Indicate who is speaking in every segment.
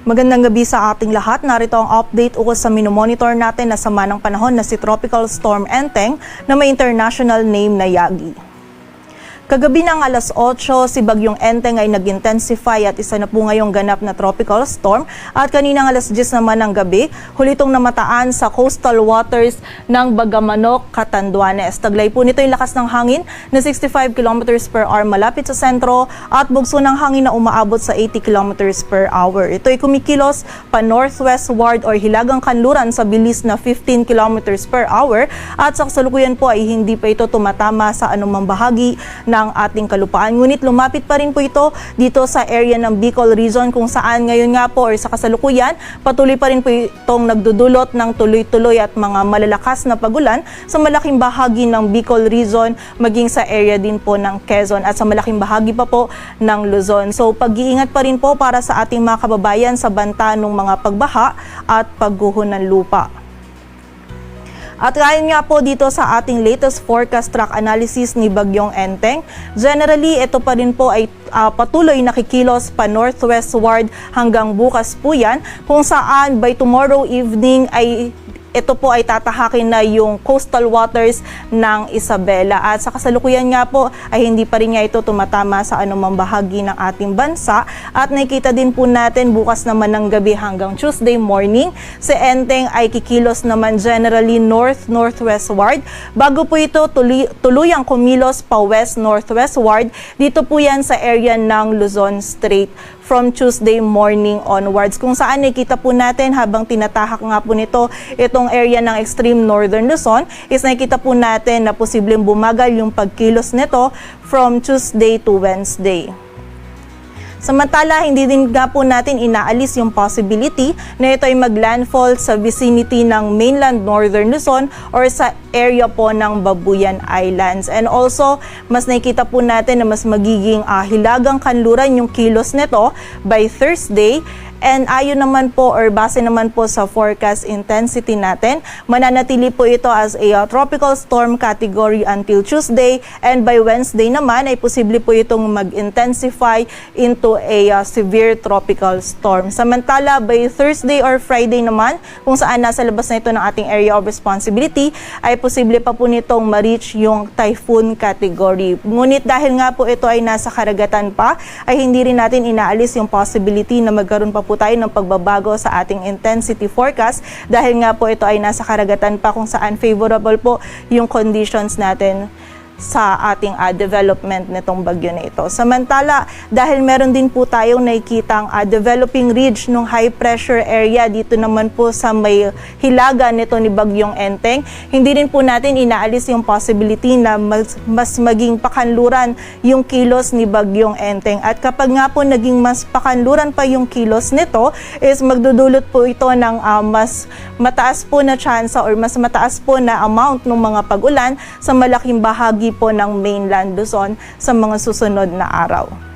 Speaker 1: Magandang gabi sa ating lahat. Narito ang update ukol sa minomonitor natin na sama ng panahon na si Tropical Storm Enteng na may international name na Yagi. Kagabi ng alas 8, si Bagyong Enteng ay nag-intensify at isa na po ngayong ganap na tropical storm. At kaninang alas 10 naman ng gabi, huli itong namataan sa coastal waters ng Bagamanok, Catanduanes. Taglay po nito yung lakas ng hangin na 65 km per hour malapit sa sentro at bugso ng hangin na umaabot sa 80 km per hour. Ito ay kumikilos pa northwestward or hilagang kanluran sa bilis na 15 km per hour at sa kasalukuyan po ay hindi pa ito tumatama sa anumang bahagi ng ating kalupaan. Ngunit lumapit pa rin po ito dito sa area ng Bicol Region kung saan ngayon nga po or sa kasalukuyan patuloy pa rin po itong nagdudulot ng tuloy-tuloy at mga malalakas na pagulan sa malaking bahagi ng Bicol Region maging sa area din po ng Quezon at sa malaking bahagi pa po ng Luzon. So pag-iingat pa rin po para sa ating mga kababayan sa banta ng mga pagbaha at pagguho ng lupa. At ayon nga po dito sa ating latest forecast track analysis ni Bagyong Enteng, generally ito pa rin po ay ah, patuloy nakikilos pa northwestward hanggang bukas po yan kung saan by tomorrow evening ay ito po ay tatahakin na yung coastal waters ng Isabela. At sa kasalukuyan nga po ay hindi pa rin nga ito tumatama sa anumang bahagi ng ating bansa. At nakikita din po natin bukas naman ng gabi hanggang Tuesday morning, si Enteng ay kikilos naman generally north-northwestward. Bago po ito tuloy, tuluyang kumilos pa west-northwestward, dito po yan sa area ng Luzon Strait from Tuesday morning onwards kung saan nakita po natin habang tinatahak nga po nito itong area ng extreme northern Luzon is nakita po natin na posibleng bumagal yung pagkilos nito from Tuesday to Wednesday. Samantala, hindi din nga po natin inaalis yung possibility na ito ay maglandfall sa vicinity ng mainland northern Luzon or sa area po ng Babuyan Islands. And also, mas nakikita po natin na mas magiging ah, hilagang kanluran yung kilos nito by Thursday And ayon naman po or base naman po sa forecast intensity natin, mananatili po ito as a uh, tropical storm category until Tuesday and by Wednesday naman ay posible po itong mag-intensify into a uh, severe tropical storm. Samantala by Thursday or Friday naman, kung saan nasa labas na ito ng ating area of responsibility, ay posible pa po nitong ma-reach yung typhoon category. Ngunit dahil nga po ito ay nasa karagatan pa, ay hindi rin natin inaalis yung possibility na magkaroon pa tayo ng pagbabago sa ating intensity forecast dahil nga po ito ay nasa karagatan pa kung saan favorable po yung conditions natin sa ating ah, development nitong bagyo na ito. Samantala, dahil meron din po tayong nakikitang ah, developing ridge ng high pressure area dito naman po sa may hilaga nito ni Bagyong Enteng, hindi rin po natin inaalis yung possibility na mas, mas maging pakanluran yung kilos ni Bagyong Enteng. At kapag nga po naging mas pakanluran pa yung kilos nito, is magdudulot po ito ng ah, mas mataas po na tsansa or mas mataas po na amount ng mga pag-ulan sa malaking bahagi po ng mainland Luzon sa mga susunod na araw.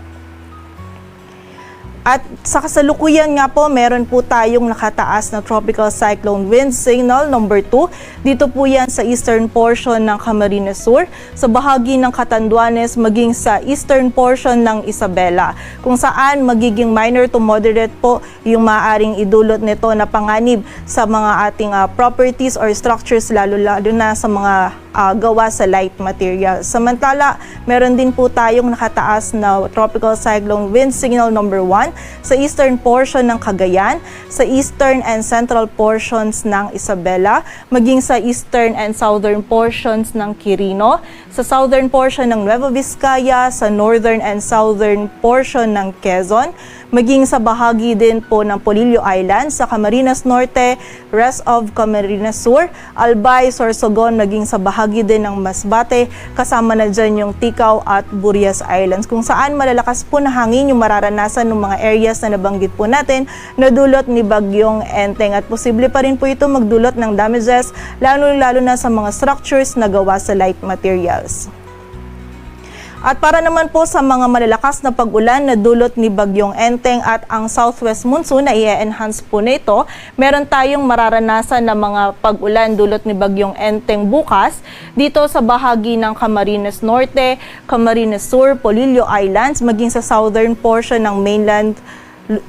Speaker 1: At sa kasalukuyan nga po, meron po tayong nakataas na tropical cyclone wind signal number 2. Dito po yan sa eastern portion ng Camarines Sur, sa bahagi ng Catanduanes, maging sa eastern portion ng Isabela, kung saan magiging minor to moderate po yung maaring idulot nito na panganib sa mga ating ah, properties or structures, lalo-lalo na sa mga ah, gawa sa light material. Samantala, meron din po tayong nakataas na tropical cyclone wind signal number 1 sa eastern portion ng Cagayan, sa eastern and central portions ng Isabela, maging sa eastern and southern portions ng Quirino, sa southern portion ng Nueva Vizcaya, sa northern and southern portion ng Quezon, maging sa bahagi din po ng Polillo Island, sa Camarines Norte, rest of Camarines Sur, Albay, Sorsogon, maging sa bahagi din ng Masbate, kasama na dyan yung Tikaw at Burias Islands, kung saan malalakas po na hangin yung mararanasan ng mga areas na nabanggit po natin na dulot ni Bagyong Enteng at posible pa rin po ito magdulot ng damages lalo-lalo na sa mga structures na gawa sa light materials. At para naman po sa mga malalakas na pag-ulan na dulot ni Bagyong Enteng at ang southwest monsoon na i-enhance po nito, meron tayong mararanasan na mga pag-ulan dulot ni Bagyong Enteng bukas dito sa bahagi ng Camarines Norte, Camarines Sur, Polillo Islands, maging sa southern portion ng mainland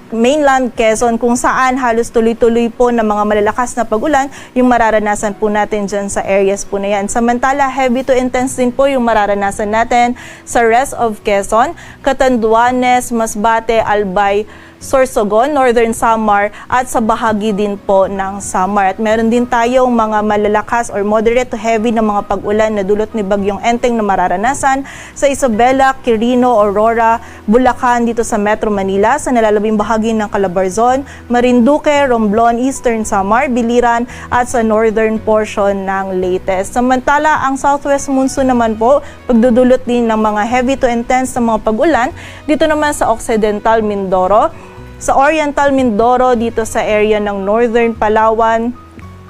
Speaker 1: mainland Quezon kung saan halos tuloy-tuloy po ng mga malalakas na pagulan yung mararanasan po natin dyan sa areas po na yan. Samantala, heavy to intense din po yung mararanasan natin sa rest of Quezon, Catanduanes, Masbate, Albay, Sorsogon, Northern Samar at sa bahagi din po ng Samar. At meron din tayong mga malalakas or moderate to heavy na mga pag-ulan na dulot ni Bagyong Enteng na mararanasan sa Isabela, Quirino, Aurora, Bulacan dito sa Metro Manila, sa nalalabing bahagi ng Calabarzon, Marinduque, Romblon, Eastern Samar, Biliran at sa northern portion ng Leyte. Samantala, ang southwest monsoon naman po, pagdudulot din ng mga heavy to intense na mga pag-ulan dito naman sa Occidental Mindoro, sa Oriental Mindoro dito sa area ng Northern Palawan,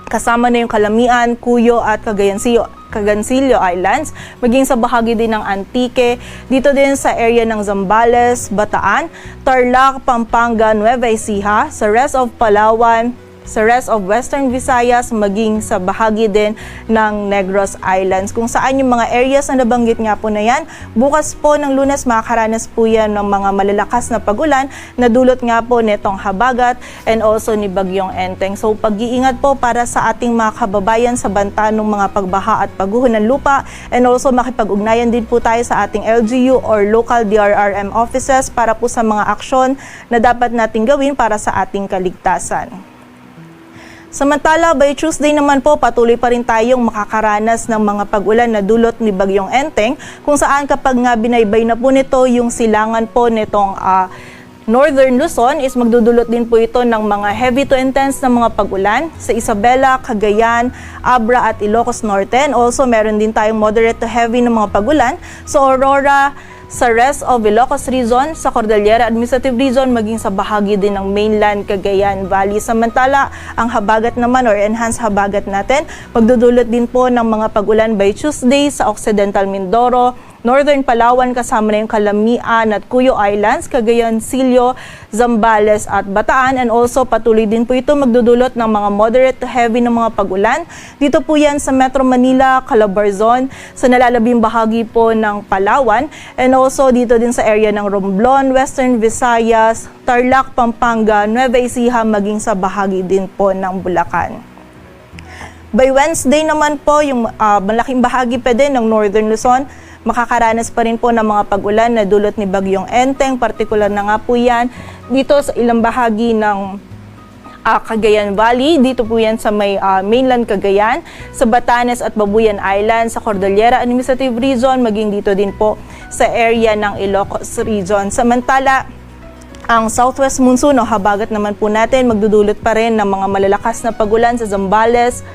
Speaker 1: kasama na yung Kalamian, Cuyo at Cagayansillo, Cagancillo Islands, maging sa bahagi din ng Antique, dito din sa area ng Zambales, Bataan, Tarlac, Pampanga, Nueva Ecija, sa rest of Palawan, sa rest of Western Visayas, maging sa bahagi din ng Negros Islands. Kung saan yung mga areas na nabanggit nga po na yan, bukas po ng lunes makakaranas po yan ng mga malalakas na pagulan na dulot nga po nitong habagat and also ni Bagyong Enteng. So pag-iingat po para sa ating mga kababayan sa banta ng mga pagbaha at pagguho ng lupa and also makipag-ugnayan din po tayo sa ating LGU or local DRRM offices para po sa mga aksyon na dapat nating gawin para sa ating kaligtasan. Samantala, by Tuesday naman po, patuloy pa rin tayong makakaranas ng mga pag-ulan na dulot ni Bagyong Enteng, kung saan kapag nga binaybay na po nito yung silangan po nitong ah, Northern Luzon is magdudulot din po ito ng mga heavy to intense na mga pag-ulan sa Isabela, Cagayan, Abra at Ilocos Norte. And also meron din tayong moderate to heavy na mga pag-ulan sa Aurora, sa rest of Ilocos Region, sa Cordillera Administrative Region, maging sa bahagi din ng mainland Cagayan Valley. Samantala, ang habagat naman or enhanced habagat natin, magdudulot din po ng mga pag-ulan by Tuesday sa Occidental Mindoro, Northern Palawan kasama na yung Kalamian at Cuyo Islands, Cagayan, Silio, Zambales at Bataan and also patuloy din po ito magdudulot ng mga moderate to heavy na mga pag-ulan. Dito po yan sa Metro Manila, Calabarzon, sa nalalabing bahagi po ng Palawan and also dito din sa area ng Romblon, Western Visayas, Tarlac, Pampanga, Nueva Ecija maging sa bahagi din po ng Bulacan. By Wednesday naman po, yung ah, malaking bahagi pa din ng Northern Luzon, makakaranas pa rin po ng mga pag-ulan na dulot ni Bagyong Enteng. Partikular na nga po yan dito sa ilang bahagi ng ah, Cagayan Valley. Dito po yan sa may ah, mainland Cagayan, sa Batanes at Babuyan Island, sa Cordillera Administrative Region, maging dito din po sa area ng Ilocos Region. Samantala, ang southwest monsoon o habagat naman po natin magdudulot pa rin ng mga malalakas na pagulan sa Zambales,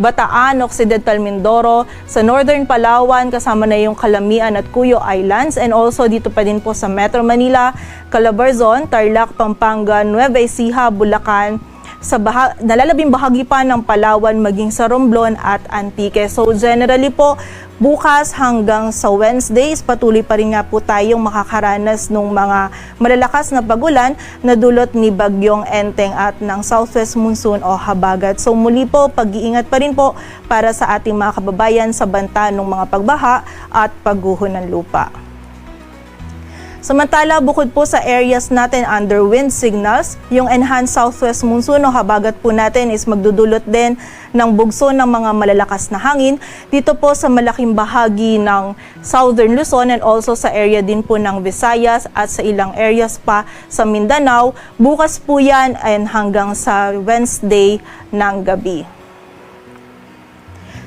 Speaker 1: Bataan, Occidental Mindoro, sa Northern Palawan kasama na yung Kalamian at Cuyo Islands and also dito pa din po sa Metro Manila, Calabarzon, Tarlac, Pampanga, Nueva Ecija, Bulacan, sa baha- nalalabing bahagi pa ng Palawan maging sa Romblon at Antique. So generally po, bukas hanggang sa Wednesdays, patuloy pa rin nga po tayong makakaranas ng mga malalakas na pagulan na dulot ni Bagyong Enteng at ng Southwest Monsoon o Habagat. So muli po, pag-iingat pa rin po para sa ating mga kababayan sa banta ng mga pagbaha at pagguho ng lupa. Samantala, bukod po sa areas natin under wind signals, yung enhanced southwest monsoon o habagat po natin is magdudulot din ng bugso ng mga malalakas na hangin dito po sa malaking bahagi ng southern Luzon and also sa area din po ng Visayas at sa ilang areas pa sa Mindanao. Bukas po yan and hanggang sa Wednesday ng gabi.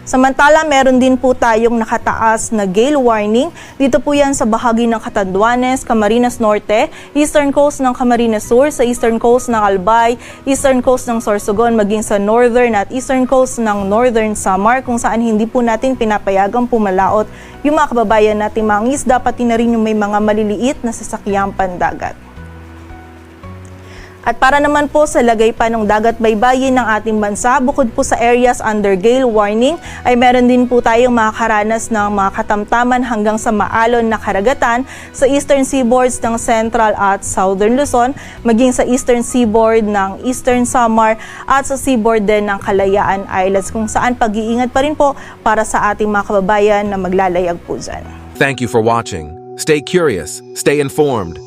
Speaker 1: Samantala, meron din po tayong nakataas na gale warning. Dito po yan sa bahagi ng Catanduanes, Camarines Norte, eastern coast ng Camarines Sur, sa eastern coast ng Albay, eastern coast ng Sorsogon, maging sa northern at eastern coast ng northern Samar, kung saan hindi po natin pinapayagang pumalaot yung mga kababayan nating mga isda, pati na rin yung may mga maliliit na sasakyang pandagat. At para naman po sa lagay pa ng dagat baybayin ng ating bansa, bukod po sa areas under gale warning, ay meron din po tayong makakaranas ng mga katamtaman hanggang sa maalon na karagatan sa eastern seaboards ng Central at Southern Luzon, maging sa eastern seaboard ng Eastern Samar at sa seaboard din ng Kalayaan Islands, kung saan pag-iingat pa rin po para sa ating mga kababayan na maglalayag po dyan.
Speaker 2: Thank you for watching. Stay curious, stay informed,